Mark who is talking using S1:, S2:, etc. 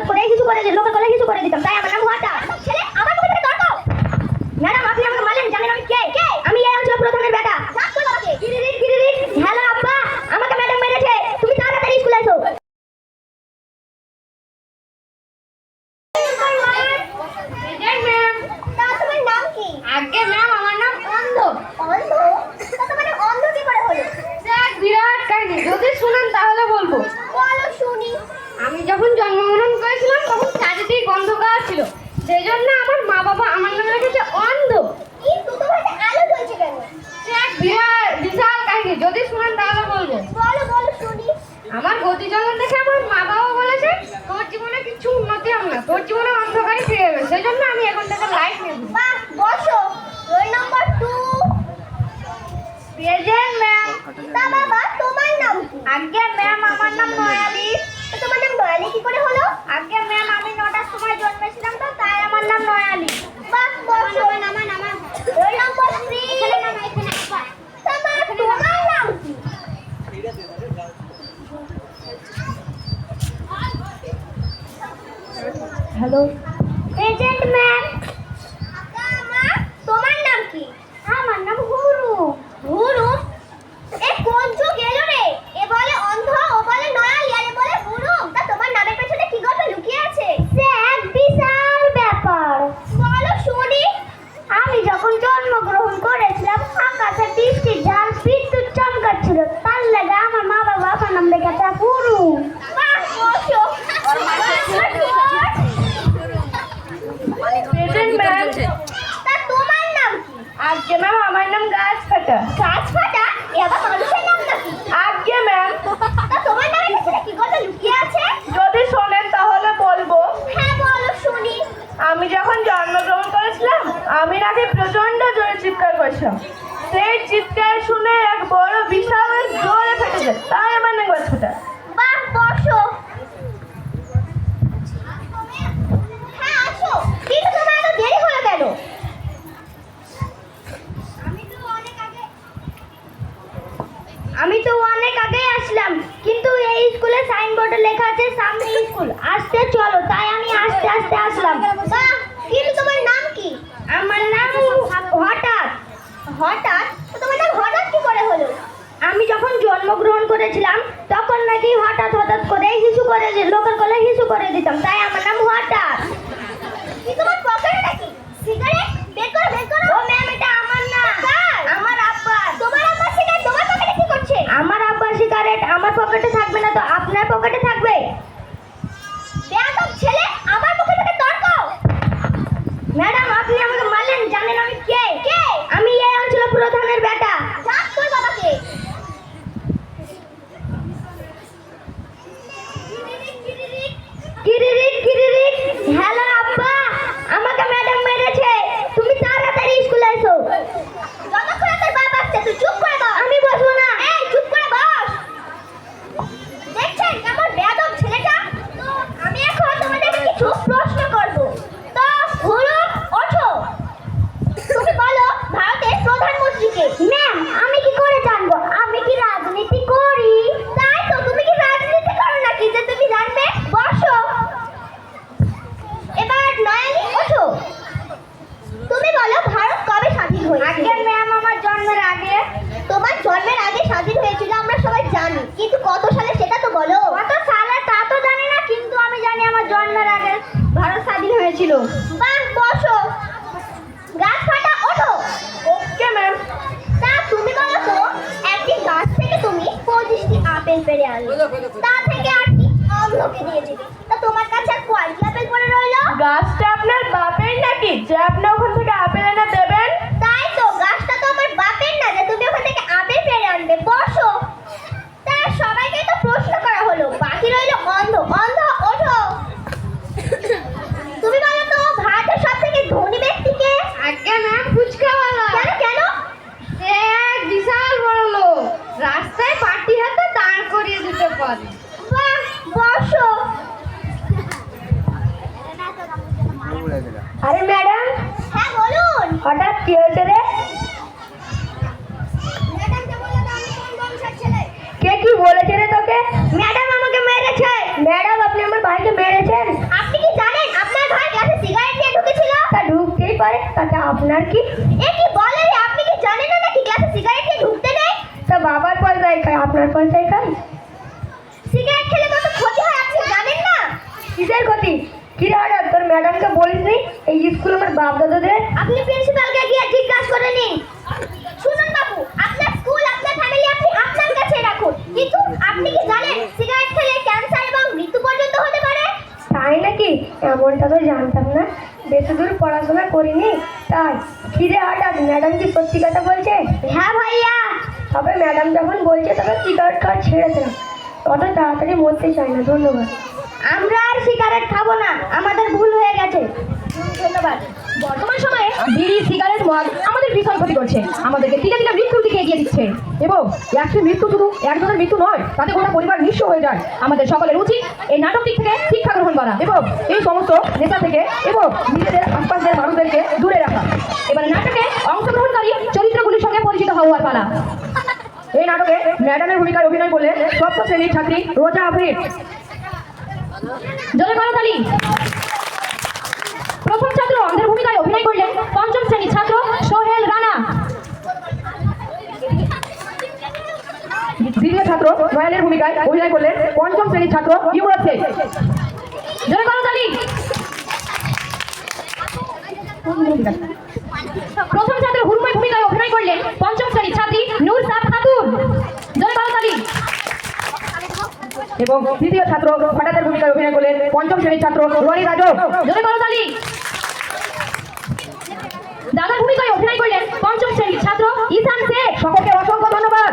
S1: করে কিছু করে লোকের কলে কিছু 你刚刚 हेलो एजेंट मैम तुम्हार नाम की हाँ मन्ना वो আমি তো অনেক আগেই আসলাম কিন্তু এই স্কুলে সাইনবোর্ডে লেখা আছে সামনে স্কুল। আসতে চলো তাই আমি আস্তে আস্তে আসলাম। কিন্তু তোমার নাম কি? আমার নাম আচ্ছা, আচ্ছা, আচ্ছা, হঠাৎ। হঠাৎ? তোমার নাম হঠাৎ কি করে হলো? আমি যখন জন্মগ্রহণ করেছিলাম তখন নাকি হঠাৎ হঠাৎ করে হিসু করে লোকের কোলে হিসু করে দিতাম তাই আমার নাম হঠাৎ। তোমার পকেট হয়েছিল আমরা সবাই জানি কিন্তু কত সালে সেটা তো বলো? কত সালে তা তো জানি না কিন্তু আমি জানি আমার জন্মের আগে ভারত স্বাধীন হয়েছিল। বাহ বসো। গাছ ফাটা ওঠো।
S2: ওকে ম্যাম
S1: তা তুমি বলো তো একটি গাছ থেকে তুমি পঁচিশটি আপেল পেরে আনলে। তা থেকে আটটি অন্ধকে দিয়ে দিবে তা তোমার কাছে আর কয়টি আপেল পড়ে রইল?
S2: গাছটা আপনার বাপের নাকি? যে আপনি ওখান থেকে আপেল এনে দেবেন আরে ম্যাডাম
S1: হ্যাঁ বলুন।
S2: হঠাৎ কি হয়েছে রে? কে কি বলেছে রে তোকে?
S1: ম্যাডাম আমাকে মেরেছে।
S2: ম্যাডাম আপনি আমার ভাইকে মেরেছেন? আপনি কি জানেন?
S1: আপনার ভাই গ্যাসে সিগারেট নিয়ে ঢুকেছিল? তা ঢুকতেই পারে তাতে আপনার কি? এ কি বলে আপনি কি জানেন না নাকি ক্লাসে সিগারেট নিয়ে ঢুকতে নেই? তা বাবার পয়সায় খায় আপনার পয়সায় খায়? স্কুল আমার বাপ দাদাদের আপনি প্রিন্সিপালকে গিয়ে জিজ্ঞাসা করে নিন। শুনুন বাবু আপনার স্কুল আপনার ফ্যামিলি আপনি আপনার কাছে রাখুন। কিন্তু আপনি কি জানেন সিগারেট খেলে ক্যান্সার এবং মৃত্যু পর্যন্ত হতে পারে? তাই নাকি? এমনটা তো জানতাম না। বেশি দূর পড়াশোনা করিনি। তাই ফিরে হঠাৎ ম্যাডাম কি সত্যি কথা বলছে? হ্যাঁ ভাইয়া। তবে ম্যাডাম যখন বলছে তবে সিগারেট খাওয়া ছেড়ে দিলাম অত তাড়াতাড়ি মরতে চাই না ধন্যবাদ। আমরা আর সিগারেট খাব না। আমাদের ভুল হয়ে গেছে। ধন্যবাদ।
S3: বর্তমান সময়ে বিড়ি, সিগারেট, মদ আমাদের ভীষণ ক্ষতি করছে। আমাদেরকে ধীরে ধীরে মৃত্যুর দিকে এগিয়ে দিচ্ছে। এবং একটি মৃত্যু শুধু একজনের মৃত্যু নয়, তাতে গোটা পরিবার নিঃস্ব হয়ে যায়। আমাদের সকলের উচিত এই নাটক দিক থেকে শিক্ষা গ্রহণ করা এবং এই সমস্ত নেতা থেকে এবং নিজেদের আশপাশের মানুষদেরকে দূরে রাখা। এবার নাটকে অংশগ্রহণকারী চরিত্রগুলির সঙ্গে পরিচিত হওয়ার পালা। এই নাটকে ম্যাডামের ভূমিকায় অভিনয় করলেন সপ্ত শ্রেণির ছাত্রী রোজা আফরিন জোরে করো তালি। প্রথম ছাত্র অন্ধের ভূমিকায় অভিনয় করলেন পঞ্চম শ্রেণির ছাত্র সোহেল রানা। দ্বিতীয় ছাত্র নয়ালের ভূমিকায় অভিনয় করলেন পঞ্চম শ্রেণির ছাত্র ইউরোপ শেখ। জয় করো তালি প্রথম ছাত্র হুরময় ভূমিকায় অভিনয় করলেন পঞ্চম শ্রেণির ছাত্রী নূর সাদ খাতুন জয় করো তালি এবং তৃতীয় ছাত্র হঠাৎ ভূমিকায় অভিনয় করলেন পঞ্চম শ্রেণির ছাত্র রনি রাজক দাদার ভূমিকায় অভিনয় করলেন পঞ্চম শ্রেণির ছাত্র ইসান শেখ। সকলকে অসংখ্য ধন্যবাদ।